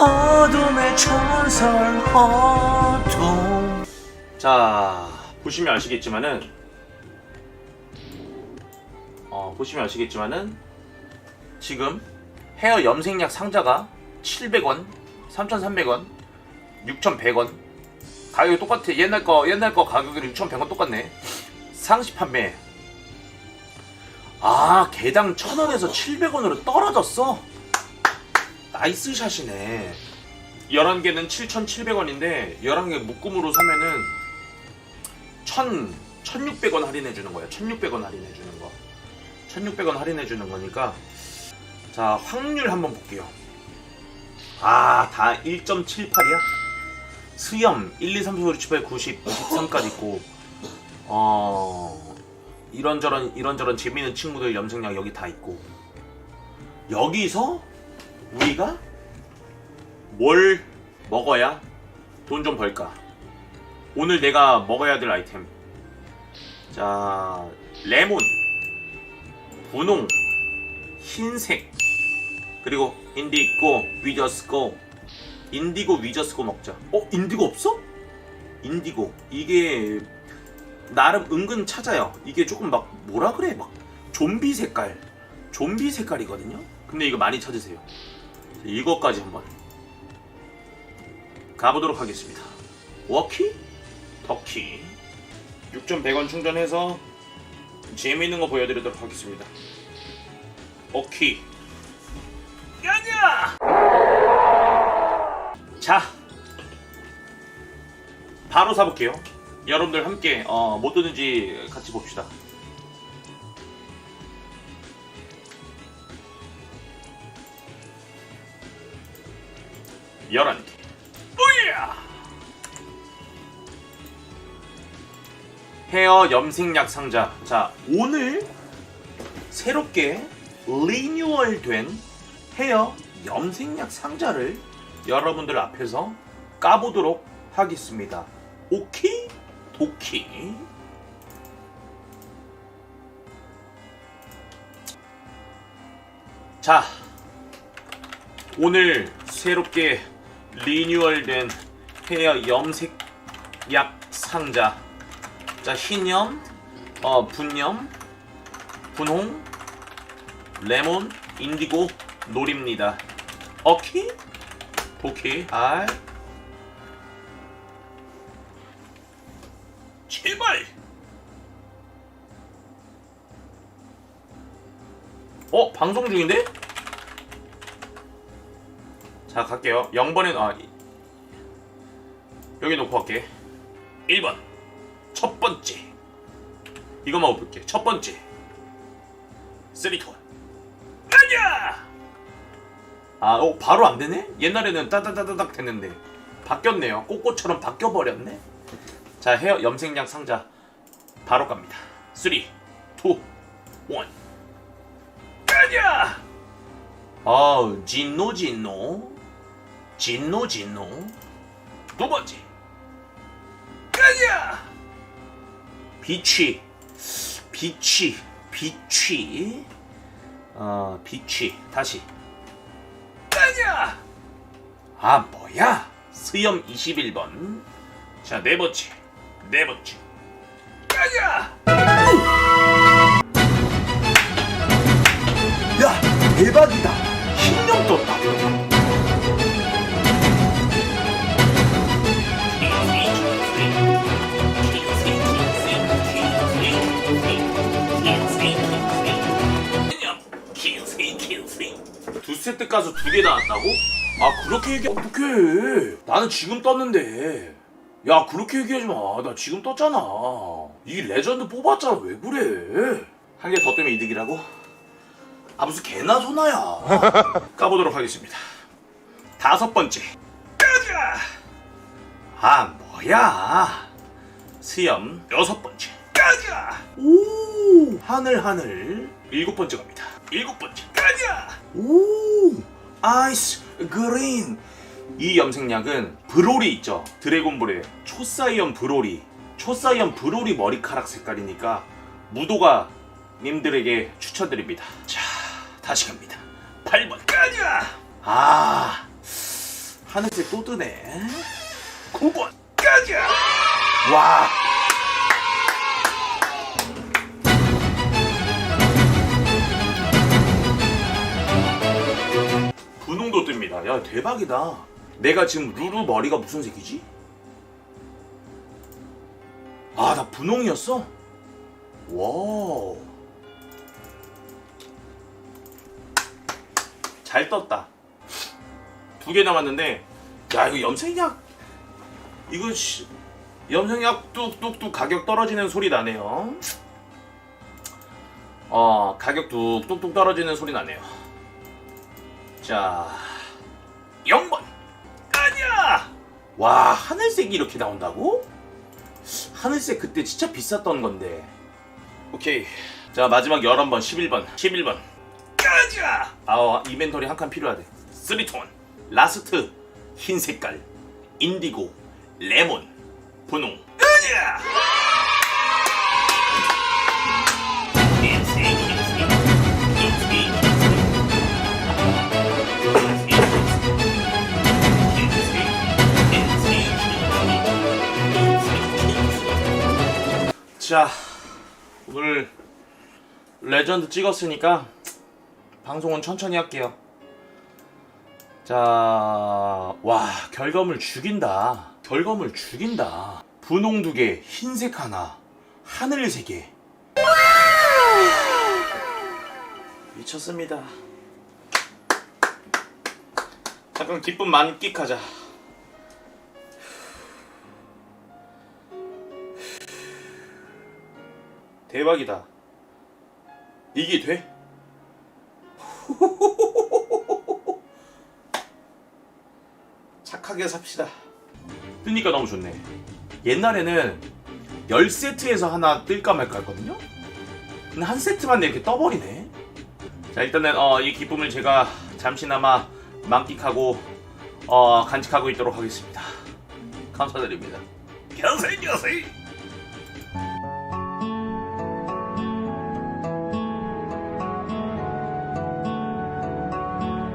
어둠의 전설 어둠. 자 보시면 아시겠지만은 어 보시면 아시겠지만은 지금 헤어 염색약 상자가 700원 3,300원 6,100원. 가격이 똑같아. 옛날 거 옛날 거 가격이 6,100원 똑같네. 상시 판매. 아 개당 1,000원에서 700원으로 떨어졌어 나이스 샷이네. 11개는 7,700원인데 11개 묶음으로 사면은 1,000, 1,600원 할인해 주는 거야 1,600원 할인해 주는 거. 1,600원 할인해 주는 거니까 자 확률 한번 볼게요. 아 다 1.78이야? 수염 1, 2, 3, 4, 5, 6, 7, 8, 90, 93까지 있고 어 이런저런 이런저런 재미있는 친구들 염색약 여기 다 있고 여기서 우리가 뭘 먹어야 돈 좀 벌까? 오늘 내가 먹어야 될 아이템. 자 레몬 분홍 흰색 그리고 인디고 위저스고 인디고 위저스고 먹자. 어? 인디고 없어? 인디고. 이게 나름 은근 찾아요. 이게 조금 막 뭐라 그래? 막 좀비 색깔. 좀비 색깔이거든요? 근데 이거 많이 찾으세요 이것까지 한번 가보도록 하겠습니다. 워키? 터키 6,100원 충전해서 재미있는 거 보여드리도록 하겠습니다. 오키. 야냐! 자 바로 사볼게요. 여러분들 함께 어, 뭐 뜨는지 같이 봅시다 열한 개. 오야! 헤어 염색약 상자. 자 오늘 새롭게 리뉴얼된 헤어 염색약 상자를 여러분들 앞에서 까보도록 하겠습니다. 오키 도키. 자 오늘 새롭게 리뉴얼된 헤어 염색 약 상자. 자 흰염 어 분염 분홍 레몬 인디고 놀입니다. 오키 도키 알. 제발! 어 방송 중인데 자 갈게요 0번에 아 이- 여기 놓고 갈게 1번 첫 번째 이것만 볼게 첫 번째 쓰리톤 가자 아, 어, 바로 안 되네? 옛날에는 따다다다닥 됐는데 바뀌었네요. 꽃꽃처럼 바뀌어 버렸네. 자, 헤어 염색약 상자 바로 갑니다. 3, 2, 1. 가자! 아, 진노 진노. 진노 진노. 두 번째. 가자! 비취. 비취. 비취. 어, 비취. 다시. 가자! 아 뭐야? 수염 21번. 자 네 번째, 네 번째. 가자! 야 대박이다. 흰염 떴다. 두 세트 가서 두 개 나왔다고? 아 그렇게 얘기 어떡해. 나는 지금 떴는데. 야 그렇게 얘기하지 마나 지금 떴잖아. 이 레전드 뽑았잖아. 왜 그래? 한 개더 뜨면 이득이라고? 아 무슨 개나 소나야. 까보도록 하겠습니다. 다섯 번째. 가자! 아 뭐야? 수염 여섯 번째. 가자! 오 하늘 하늘. 일곱 번째 갑니다 일곱 번째. 가자! 오 아이스 그린. 이 염색약은 브로리 있죠? 드래곤볼의 초사이언 브로리. 초사이언 브로리 머리카락 색깔이니까 무도가 님들에게 추천드립니다. 자 다시 갑니다. 8번. 가자! 아 하늘색 또 뜨네. 9번. 가자! 와 야 대박이다. 내가 지금 루루 머리가 무슨 색이지? 아 나 분홍이었어? 와우. 잘 떴다. 두 개 남았는데 야 이거 염색약. 이거 씨, 염색약 뚝뚝뚝 가격 떨어지는 소리 나네요. 어 가격 뚝뚝뚝 떨어지는 소리 나네요. 자 와 하늘색이 이렇게 나온다고? 하늘색 그때 진짜 비쌌던 건데. 오케이. 자 마지막 11번 11번 11번. 가자! 아 이벤토리 한 칸 필요하대. 3톤 라스트 흰 색깔 인디고 레몬 분홍 자 오늘 레전드 찍었으니까 방송은 천천히 할게요. 자와 결과물 죽인다. 결과물 죽인다. 분홍 두개 흰색 하나 하늘 세개. 미쳤습니다. 잠깐 기쁨 만끽하자 대박이다. 이게 돼? 착하게 삽시다. 뜨니까 너무 좋네. 옛날에는 10세트에서 하나 뜰까 말까 했거든요? 근데 한 세트만 이렇게 떠버리네. 자, 일단은 어, 이 기쁨을 제가 잠시나마 만끽하고 어, 간직하고 있도록 하겠습니다. 감사드립니다. 여세.